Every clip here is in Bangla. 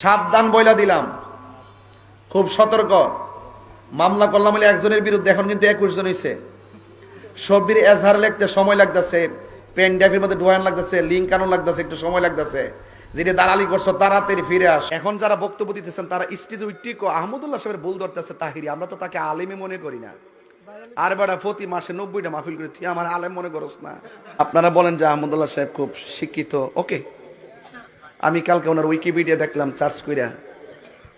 সাবধান বইলা দিলাম। খুব সতর্ক। মামলা করলাম একজনের বিরুদ্ধে, এখন কিন্তু একুশ জন হয়েছে সবির এজহার লিখতে সময় লাগতেছে পেন ড্রাইভের মধ্যে ডোয়ান লাগতেছে লিঙ্ক আনো লাগতেছে, একটু সময় লাগতেছে। যেটা দালালি করছ, তাড়াতাড়ি ফিরে আস। এখন যারা বক্তব্য দিতেছেন, তারা স্টেজ উইটিকো আহমদুল্লাহ সাহেবের ভুল ধরতেছে, তাহিরি। আমরা তো তাকে আলেমই মনে করি না। আর বেড়া প্রতি মাসে নব্বইটা মাহফিল করে, তুই আমার আলেম মনে করস না। আপনারা বলেন যে আহমদুল্লাহ সাহেব খুব শিক্ষিত। ওকে। আমি কালকে ওনার উইকিপিডিয়া দেখলাম চার্জ কইরা।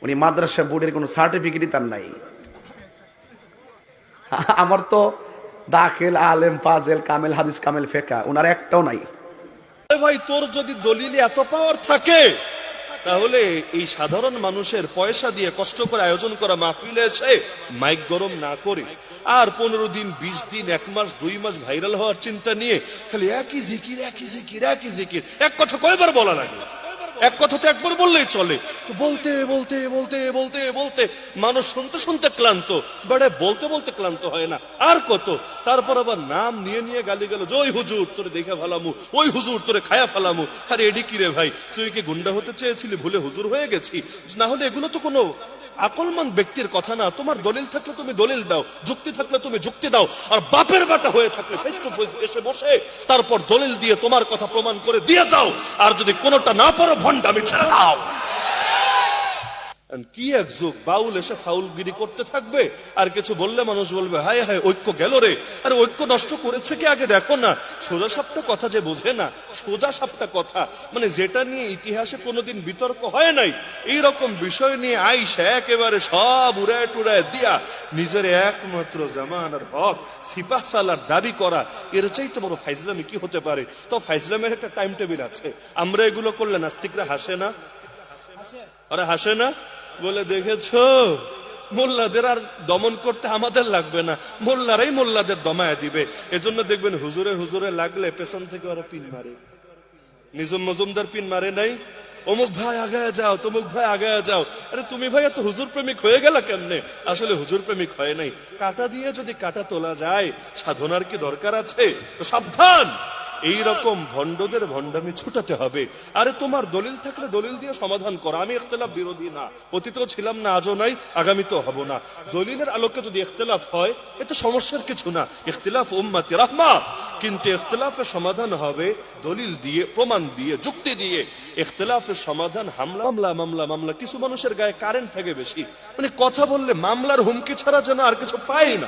উনি মাদ্রাসা বোর্ডের কোনো সার্টিফিকেটই তার নাই। আমার তো দাখিল, আলেম, ফাজেল, কামেল, হাদিস, কামেল, ফেকা ওনার একটাও নাই। ভাই, তোর যদি দলিলে এত পাওয়ার থাকে, তাহলে এই সাধারণ মানুষের পয়সা দিয়ে কষ্ট করে আয়োজন করা মাহফিলে এসে মাইক গরম না করে, আর পনেরো দিন, বিশ দিন, এক মাস, দুই মাস ভাইরাল হওয়ার চিন্তা নিয়ে খালি একই জিকির একই জিকির একই জিকির। এক কথা কয়বার বলা লাগে এক কথাতে একবার বললেই চলে। বলতে বলতে বলতে বলতে বলতে মানুষ শুনতে শুনতে ক্লান্ত। বেড়ে বলতে বলতে ক্লান্ত হয় না। আর কত? তারপর আবার নাম নিয়ে নিয়ে গালি গেল ওই হুজুর, তোরে দেখে ফেলামু। ওই হুজুর, তোরে খায়া ফেলামু। আরে এডি কিরে ভাই? তুই কি গুন্ডা হতে চেয়েছিলি? ভুলে হুজুর হয়ে গেছি। না হলে এগুলো তো কোনো আকলমান ব্যক্তির কথা না, তোমার দলিল থাকলে তুমি দলিল দাও, যুক্তি থাকলে তুমি যুক্তি দাও, আর বাপের বাটা হয়ে থাকলে ফেস টু ফেস এসে বসে, তারপর দলিল দিয়ে তোমার কথা প্রমাণ করে দিয়ে যাও, আর যদি কোনোটা না পারো, ভণ্ডামি ছেড়ে দাও। কি এক যুগ বাউল এসে ফাউলগিরি করতে থাকবে? আর কিছু বললে মানুষ বলবে, হায় হায়, ঐক্য গেল রে। আর ঐক্য নষ্ট করেছে কি আগে? দেখো না, সোজা সাপটা কথা যে বোঝে না, সোজা সাপটা কথা। মানে যেটা নিয়ে ইতিহাসে কোনোদিন বিতর্ক হয় নাই এই রকম বিষয় নিয়ে আইসা একেবারে সব উড়ায় টুড়ায় দিয়া নিজের একমাত্র জামানার হক, সিপাহ সালার দাবি করা। এর চাইতে বড় ফাইজলামি কি হতে পারে? তো ফাইজলামের একটা টাইম টেবিল আছে। আমরা এগুলো করলে নাস্তিকরা হাসে না? আরে হাসে না? বলে, দেখেছ? মোল্লাদের আর দমন করতে আমাদের লাগবে না। মোল্লারাই মোল্লাদের দমায় দিবে। এজন্য দেখবেন হুজুরে হুজুরে লাগলে পেছন থেকে ওরা পিন মারে। নিজম মজুমদার পিন মারে নাই? অমুক ভাই আগায় যাও, তমুক ভাই আগায় যাও। আরে তুমি ভাই এত হুজুর প্রেমিক হয়ে গেল কেমনে? আসলে হুজুর প্রেমিক হয় নাই। কাটা দিয়ে যদি কাটা তোলা যায়, সাধনার কি দরকার আছে? তো সাবধান! এই রকম ভণ্ডদের ভণ্ডামি ছুটাতে হবে। আরে তোমার দলিল থাকলে দলিল দিয়ে সমাধান করো। আমি ইখতলাফ বিরোধী না। অতীতেও ছিলাম না, আজও নাই, আগামীতেও হব না। দলিলের আলোকে যদি ইখতলাফ হয় এতে সমস্যার কিছু না। ইখতলাফ উম্মাতি রাহমা। কিন্তু ইখতলাফের সমাধান হবে দলিল দিয়ে, প্রমাণ দিয়ে, যুক্তি দিয়ে। ইখতলাফের সমাধান হামলা, মামলা মামলা মামলা। কিছু মানুষের গায়ে কারেন্ট থাকে বেশি। মানে কথা বললে মামলার হুমকি ছাড়া যেন আর কিছু পাই না।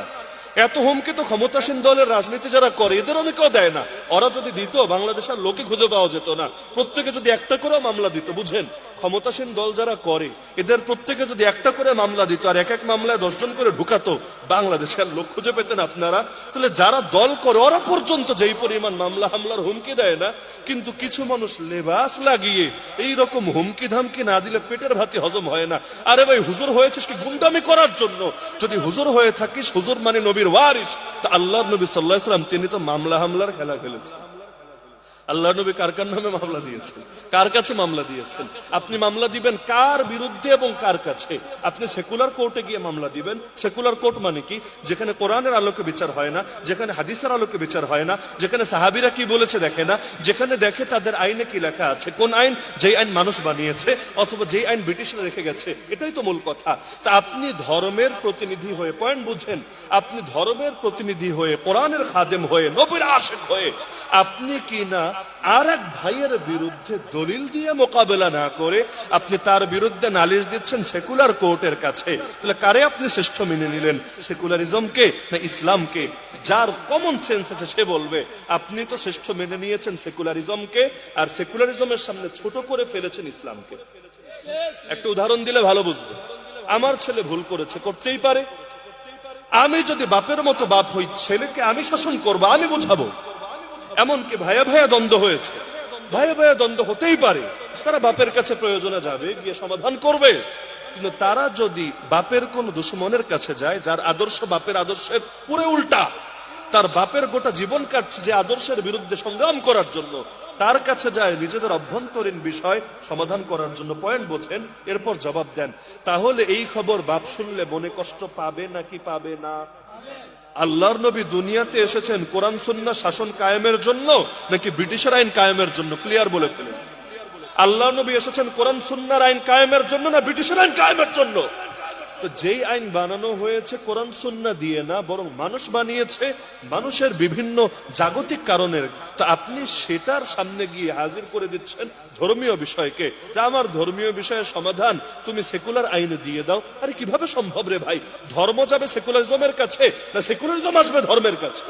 এত হুমকি তো ক্ষমতাসীন দলের রাজনীতি যারা করে, এদের অনেকেও দেয় না। ওরা যদি দিত বাংলাদেশের লোকে খুঁজে পাওয়া যেত না। প্রত্যেকে যদি একটা করেও মামলা দিত, বুঝেন? ক্ষমতাসীন দল যারা করে, এদের প্রত্যেকে যদি একটা করে মামলা দিত আর এক এক মামলায় দশজন করে ঢুকাতো, বাংলাদেশের লোক খুঁজে পেতেন আপনারা? তাহলে যারা দল করে, ওরা পর্যন্ত যেই পরিমাণ মামলা হামলার হুমকি দেয় না, কিন্তু কিছু মানুষ লেবাস লাগিয়ে এই রকম হুমকি ধামকি না দিলে পেটের ভাতি হজম হয় না। আরে ভাই, হুজুর হয়েছিস কি গুন্ডামি করার জন্য? যদি হুজুর হয়ে থাকিস, হুজুর মানে নবীর ওয়ারিস তা আল্লাহ নবী সাল্লাহ সাল্লাম তিনি তো মামলা হামলার খেলা খেলেছেন। আল্লাহ নবী কার কার নামে মামলা দিয়েছেন? কার কাছে মামলা দিয়েছেন? আপনি মামলা দিবেন কার বিরুদ্ধে এবং কার কাছে? আপনি সেকুলার কোর্টে গিয়ে মামলা দিবেন। সেকুলার কোর্ট মানে কি? যেখানে কোরআনের আলোকে বিচার হয় না, যেখানে হাদিসের আলোকে বিচার হয় না, যেখানে সাহাবিরা কি বলেছে দেখে না, যেখানে দেখে তাদের আইনে কি লেখা আছে, কোন আইন? যেই আইন মানুষ বানিয়েছে, অথবা যেই আইন ব্রিটিশরা রেখে গেছে, এটাই তো মূল কথা। তা আপনি ধর্মের প্রতিনিধি হয়ে পয়েন্ট বুঝেন, আপনি ধর্মের প্রতিনিধি হয়ে, কোরআনের খাদেম হয়ে, নবীর আশেক হয়ে, আপনি কি না আর এক ভাইয়ের বিরুদ্ধে দলিল দিয়ে মোকাবেলা না করে আপনি তার বিরুদ্ধে নালিশ দিচ্ছেন সেকুলার কোর্টের কাছে। তাহলে কারে আপনি শ্রেষ্ঠ মেনে নিলেন? সেকুলারিজমকে না ইসলামকে? যার কমন সেন্স আছে সে বলবে, আপনি তো শ্রেষ্ঠ মেনে নিয়েছেন সেকুলারিজমকে, আর সেকুলারিজমের সামনে ছোট করে ফেলেছেন ইসলামকে। একটা উদাহরণ দিলে ভালো বুঝবে। আমার ছেলে ভুল করেছে, করতেই পারে। আমি যদি বাপের মতো বাপ হই, ছেলেকে আমি শাসন করব, আমি বুঝাবো। এমনকি ভাইয়া ভাইয়া দ্বন্দ্ব হয়েছে। ভাইয়া ভাইয়া দ্বন্দ্ব হতেই পারে। তারা বাপের কাছে প্রয়োজনে যাবে, গিয়ে সমাধান করবে। কিন্তু তারা যদি বাপের কোন দুশ্মনের কাছে যায়, যার আদর্শ বাপের আদর্শের পুরো উল্টা, তার বাপের গোটা জীবন কাটছে যে আদর্শের বিরুদ্ধে সংগ্রাম করার জন্য, তার কাছে যায় নিজেদের অভ্যন্তরীণ বিষয় সমাধান করার জন্য পয়েন্ট বোঝেন, এরপর জবাব দেন। তাহলে এই খবর বাপ শুনলে মনে কষ্ট পাবে নাকি পাবে না? আল্লাহর নবী দুনিয়াতে এসেছেন কোরআন সুন্না শাসন কায়েমের জন্য নাকি ব্রিটিশের আইন কায়েমের জন্য? ক্লিয়ার বলে ফেলেছেন। আল্লাহ নবী এসেছেন কোরআন সুন্নার আইন কায়েমের জন্য না ব্রিটিশের আইন কায়েমের জন্য? তো যেই আইন বানানো হয়েছে, কোরআন, সুন্না দিয়ে না, বরং মানুষ বানিয়েছে, মানুষের বিভিন্ন জাগতিক কারণের। তো আপনি সেটার সামনে গিয়ে হাজির করে দিচ্ছেন ধর্মীয় বিষয়কে। যে আমার ধর্মীয় বিষয়ের সমাধান তুমি সেকুলার আইনে দিয়ে দাও। আরে কীভাবে সম্ভব রে ভাই? ধর্ম যাবে সেকুলারিজমের কাছে, না সেকুলারিজম আসবে ধর্মের কাছে?